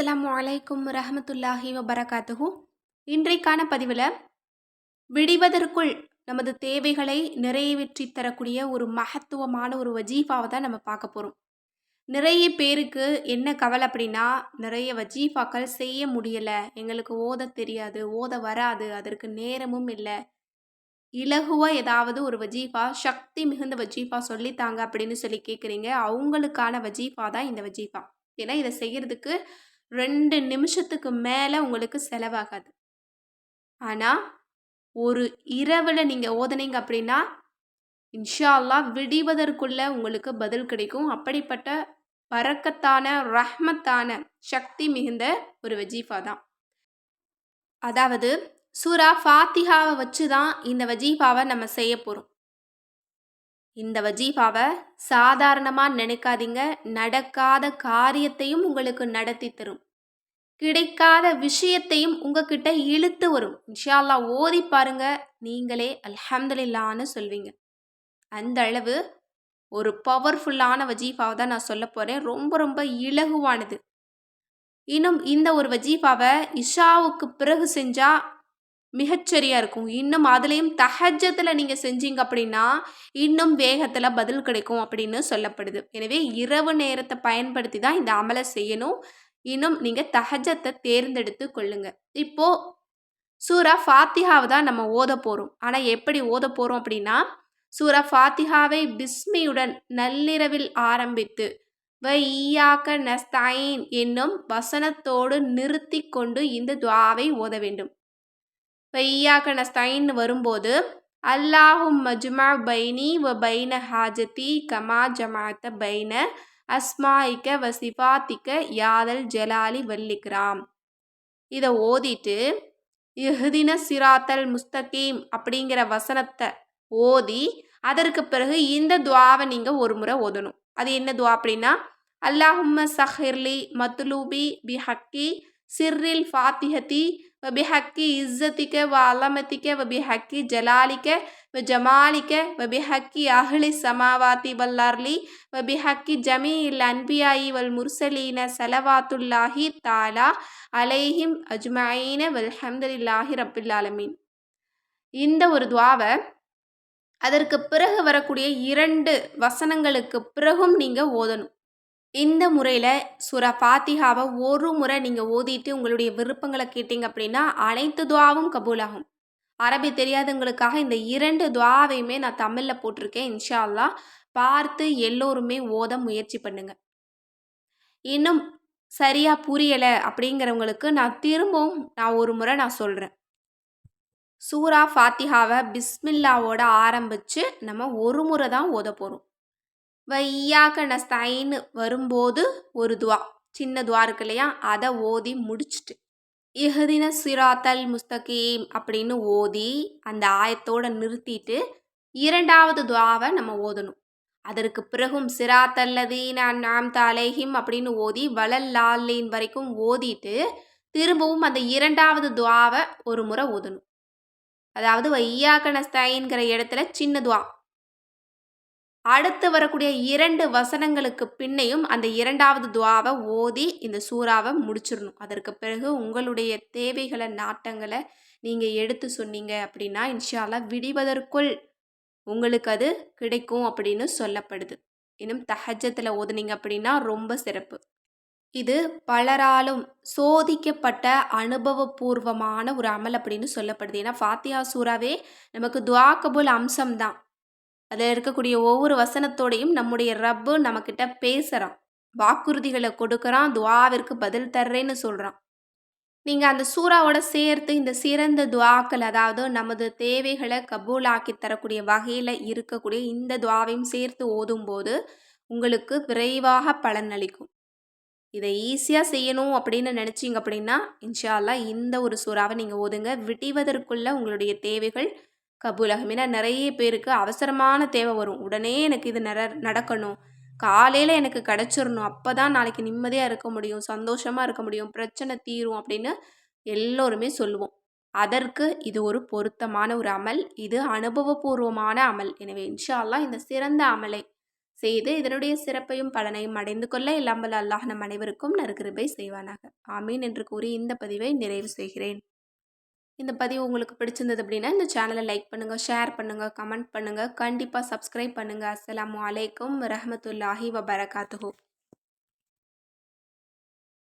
அஸ்லாம் அலைக்கும் ரஹமத்துல்லாஹி வபரகாத்துஹு. இன்றைக்கான பதிவில் விடிவதற்குள் நமது தேவைகளை நிறைவேற்றி தரக்கூடிய ஒரு மகத்துவமான ஒரு வஜீஃபாவை தான் நம்ம பார்க்க போகிறோம் நிறைய பேருக்கு என்ன கவலை அப்படின்னா நிறைய வஜீஃபாக்கள் செய்ய முடியலை. எங்களுக்கு ஓத தெரியாது ஓத வராது அதற்கு நேரமும் இல்லை. இலகுவாக ஏதாவது ஒரு வஜீஃபா சக்தி மிகுந்த வஜீஃபா சொல்லித்தாங்க அப்படின்னு சொல்லி கேட்குறீங்க அவங்களுக்கான வஜீஃபா தான் இந்த வஜீஃபா. ஏன்னா இதை செய்கிறதுக்கு ரெண்டு நிமிஷத்துக்கு மேலே உங்களுக்கு செலவாகாது. ஆனால் ஒரு இரவில் நீங்கள் ஓதுனீங்க அப்படின்னா இன்ஷா அல்லாஹ் விடிவதற்குள்ள உங்களுக்கு பதில் கிடைக்கும். அப்படிப்பட்ட பறக்கத்தான ரஹ்மத்தான சக்தி மிகுந்த ஒரு வஜீஃபா தான். அதாவது சூரா ஃபாத்திஹாவை வச்சு தான் இந்த வஜீஃபாவை நம்ம செய்ய போகிறோம் இந்த வஜீஃபாவை சாதாரணமாக நினைக்காதீங்க. நடக்காத காரியத்தையும் உங்களுக்கு நடத்தி தரும். கிடைக்காத விஷயத்தையும் உங்ககிட்ட இழுத்து வரும். இன்ஷால்லா ஓதி பாருங்க. நீங்களே அல்ஹம்துலில்லான்னு சொல்வீங்க. அந்த அளவு ஒரு பவர்ஃபுல்லான வஜீஃபாவை தான் நான் சொல்ல போகிறேன் ரொம்ப ரொம்ப இலகுவானது. இன்னும் இந்த ஒரு வஜீஃபாவை இஷாவுக்கு பிறகு செஞ்சால் மிகச்சரியாக இருக்கும். இன்னும் அதுலேயும் தஹஜத்தில் நீங்கள் செஞ்சீங்க அப்படின்னா இன்னும் வேகத்தில் பதில் கிடைக்கும் அப்படின்னு சொல்லப்படுது. எனவே இரவு நேரத்தை பயன்படுத்தி தான் இந்த அமலை செய்யணும். இன்னும் நீங்கள் தஹஜத்தை தேர்ந்தெடுத்து கொள்ளுங்க. இப்போது சூரா ஃபாத்திஹாவை தான் நம்ம ஓத போகிறோம் ஆனால் எப்படி ஓத போகிறோம் அப்படின்னா சூரா ஃபாத்திஹாவை பிஸ்மியுடன் நள்ளிரவில் ஆரம்பித்து வ ஈயாக்க நஸ்தாயின் என்னும் வசனத்தோடு நிறுத்தி கொண்டு இந்த துவாவை ஓத வேண்டும். வையாக்க வரும்போது அல்லாஹும் மஜ்மா பைனி வ பைன ஹாஜதி கமா ஜமாத்த பைன அஸ்மாயிக்க வ சிஃபாத்திக்க யாதல் ஜலாலி வல்லிக்ராம். இதை ஓதிட்டு இஹ்தின சிராத்தல் முஸ்தகீம் அப்படிங்கிற வசனத்தை ஓதி அதற்கு பிறகு இந்த துவாவை நீங்கள் ஒரு முறை ஓதணும். அது என்ன துவா அப்படின்னா அல்லாஹும்ம சஹிர்லி மத்லூபி பி ஹக்கி சிர்ரில் ஃபாத்திஹதி வபிஹக்கி இஸ்ஸத்திக்க வ அலமத்திக்க வபிஹக்கி ஜலாலிக்க வ ஜமாலிக்க வபிஹக்கி அஹ்லி சமாவாத்தி வல்லார்லி வபிஹக்கி ஜமீ இல் அன்பியாயி வல் முர்சலீன சலவாத்துல்லாஹி தாலா அலைஹிம் அஜ்மாயின வல்ஹம்துலில்லாஹி ரப்பில்லாலமீன் இந்த ஒரு துவாவை அதற்கு பிறகு வரக்கூடிய இரண்டு வசனங்களுக்கு பிறகும் நீங்கள் ஓதணும். இந்த முறையில் சுரா ஃபாத்திஹாவை ஒரு முறை நீங்கள் ஓதிட்டு உங்களுடைய விருப்பங்களை கேட்டிங்க அப்படின்னா அனைத்து துவாவும் கபூலாகும். அரபி தெரியாதவங்களுக்காக இந்த இரண்டு துவாவையுமே நான் தமிழில் போட்டிருக்கேன் இன்ஷா அல்லா பார்த்து எல்லோருமே ஓத முயற்சி பண்ணுங்க. இன்னும் சரியாக புரியலை அப்படிங்கிறவங்களுக்கு நான் திரும்பவும் நான் ஒரு முறை நான் சொல்கிறேன் சூரா ஃபாத்திஹாவை பிஸ்மில்லாவோட ஆரம்பித்து நம்ம ஒரு முறை தான் ஓத போகிறோம் வையாக்க நஸ்தாயின்னு வரும்போது ஒரு துவா. சின்ன துவா இருக்கு இல்லையா? அதை ஓதி முடிச்சுட்டு. இஹதின சிராத்தல் முஸ்தகீம் அப்படின்னு ஓதி அந்த ஆயத்தோடு நிறுத்திட்டு இரண்டாவது துவாவை நம்ம ஓதணும். அதற்கு பிறகும் சிராத்தல்லதீன நாம் தலேஹிம் அப்படின்னு ஓதி வளல் லாலின் வரைக்கும் ஓதிட்டு திரும்பவும் அந்த இரண்டாவது துவாவை ஒரு முறை ஓதணும். அதாவது வையாக்கணஸ்தாயின்கிற இடத்துல சின்ன துவா. அடுத்து வரக்கூடிய இரண்டு வசனங்களுக்கு பின்னையும் அந்த இரண்டாவது துவாவை ஓதி இந்த சூறாவை முடிச்சிடணும். அதற்கு பிறகு உங்களுடைய தேவைகளை நாட்டங்களை நீங்கள் எடுத்து சொன்னீங்க அப்படின்னா இன்ஷால்லா விடிவதற்குள் உங்களுக்கு அது கிடைக்கும் அப்படின்னு சொல்லப்படுது. இன்னும் தஹஜத்தில் ஓதுனீங்க அப்படின்னா ரொம்ப சிறப்பு. இது பலராலும் சோதிக்கப்பட்ட அனுபவபூர்வமான ஒரு அமல் அப்படின்னு சொல்லப்படுது. ஏன்னா ஃபாத்தியா சூறாவே நமக்கு துவா கபுல் அதில் இருக்கக்கூடிய ஒவ்வொரு வசனத்தோடையும் நம்முடைய ரப்பு நம்மக்கிட்ட பேசுகிறான் வாக்குறுதிகளை கொடுக்குறான் துவாவிற்கு பதில் தர்றேன்னு சொல்கிறான் நீங்கள் அந்த சூறாவோட சேர்த்து இந்த சிறந்த துவாக்கள் அதாவது நமது தேவைகளை கபூலாக்கி தரக்கூடிய வகையில் இருக்கக்கூடிய இந்த துவாவையும் சேர்த்து ஓதும்போது உங்களுக்கு விரைவாக பலன் அளிக்கும். இதை ஈஸியாக செய்யணும் அப்படின்னு நினச்சிங்க அப்படின்னா இன்ஷால்லா இந்த ஒரு சூறாவை நீங்கள் ஓதுங்க. விடிவதற்குள்ள உங்களுடைய தேவைகள் கபூலாகும் ஏன்னா நிறைய பேருக்கு அவசரமான தேவை வரும். உடனே எனக்கு இது நட நடக்கணும். காலையில் எனக்கு கிடச்சிடணும் அப்போ தான் நாளைக்கு நிம்மதியாக இருக்க முடியும். சந்தோஷமாக இருக்க முடியும். பிரச்சனை தீரும் அப்படின்னு எல்லோருமே சொல்லுவோம். அதற்கு இது ஒரு பொருத்தமான ஒரு அமல். இது அனுபவபூர்வமான அமல். எனவே இன்ஷால்லாம் இந்த சிறந்த அமலை செய்து இதனுடைய சிறப்பையும் பலனையும் அடைந்து கொள்ள இல்லாமல் அல்லாஹ் நம் அனைவருக்கும் நற்கிருபை செய்வானாக. ஆமீன் என்று கூறி இந்த பதிவை நிறைவு செய்கிறேன். இந்த பதிவு உங்களுக்கு பிடிச்சிருந்தது அப்படின்னா இந்த சேனலை லைக் பண்ணுங்கள் ஷேர் பண்ணுங்கள் கமெண்ட் பண்ணுங்கள் கண்டிப்பாக சப்ஸ்கிரைப் பண்ணுங்கள் அஸ்ஸலாமு வலைக்கம் ரஹமத்துல்லாஹி வபரகாத்துஹு.